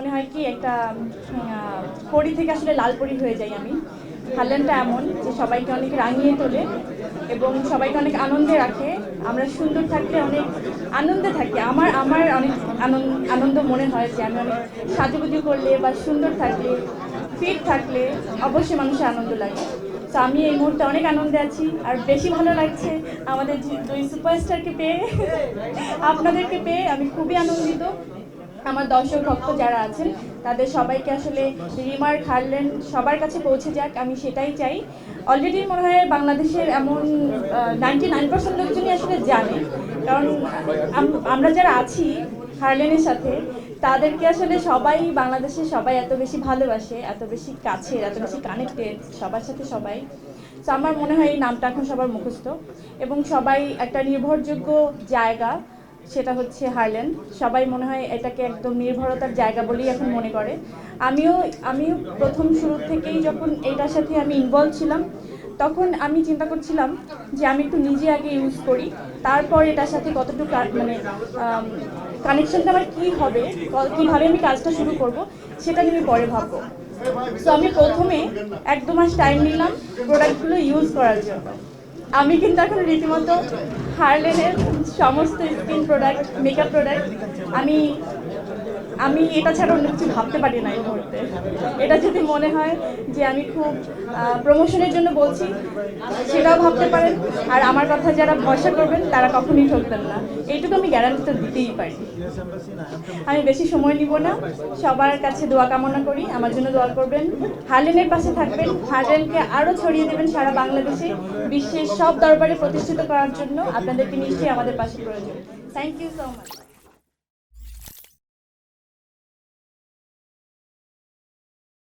মনে হয় কি একটা পরি থেকে আসলে লাল পরি হয়ে যাই আমি। হারলেনটা এমন যে সবাইকে অনেক রাঙিয়ে তোলে এবং সবাইকে অনেক আনন্দে রাখে। আমরা সুন্দর থাকলে অনেক আনন্দে থাকি। আমার আমার অনেক আনন্দ মনে হয় যে আমি অনেক সাজুগুজু করলে বা সুন্দর থাকলে ফিট থাকলে অবশ্যই মানুষের আনন্দ লাগে। তো আমি এই মুহূর্তে অনেক আনন্দে আছি আর বেশি ভালো লাগছে আমাদের দুই সুপারস্টারকে পেয়ে, আপনাদেরকে পেয়ে। আমি খুবই আনন্দিত। আমার দর্শক, ভক্ত যারা আছেন, তাদের সবাইকে আসলে রিমার্ক হারলেন সবার কাছে পৌঁছে যাক, আমি সেটাই চাই। অলরেডি মনে হয় বাংলাদেশের এমন নাইনটি নাইন পার্সেন্ট লোকজনই আসলে জানে। কারণ আমরা যারা আছি হারলেনের সাথে, তাদেরকে আসলে সবাই বাংলাদেশে সবাই এত বেশি ভালোবাসে, এত বেশি কাছের, এত বেশি কানেক্টেড সবার সাথে সবাই। তো আমার মনে হয় এই নামটা এখন সবার মুখস্থ। এবং সবাই একটা নির্ভরযোগ্য জায়গা সেটা হচ্ছে হারল্যান্ড। সবাই মনে হয় এটাকে একদম নির্ভরতার জায়গা বলেই এখন মনে করে। আমিও আমিও প্রথম শুরু থেকেই যখন এটার সাথে আমি ইনভলভ ছিলাম, তখন আমি চিন্তা করছিলাম যে আমি একটু নিজে আগে ইউজ করি। তারপর এটার সাথে কতটুকু মানে কানেকশনটা আমার কী হবে কীভাবে আমি কাজটা শুরু করব, সেটা নিয়ে আমি পরে ভাববো। সো আমি প্রথমে এক দু মাস টাইম নিলাম প্রোডাক্টগুলো ইউজ করার জন্য। আমি কিন্তু এখন রীতিমতো হারলেনের সমস্ত স্কিন প্রোডাক্ট মেকআপ প্রোডাক্ট আমি আমি এটা ছাড়া অন্য কিছু ভাবতে পারি না এই মুহূর্তে। এটা যদি মনে হয় যে আমি খুব প্রমোশনের জন্য বলছি, সেটাও ভাবতে পারেন। আর আমার কথা যারা ভরসা করবেন, তারা কখনই ঠকবেন না। এইটুকু আমি গ্যারান্টিটা দিতেই পারি। আমি বেশি সময় নিব না। সবার কাছে দোয়া কামনা করি। আমার জন্য দোয়া করবেন। হারলেনের পাশে থাকবেন। হারলেনকে আরও ছড়িয়ে দেবেন সারা বাংলাদেশে। বিশ্বের সব দরবারে প্রতিষ্ঠিত করার জন্য আপনাদেরকে নিশ্চয়ই আমাদের পাশে প্রয়োজন। Thank you so much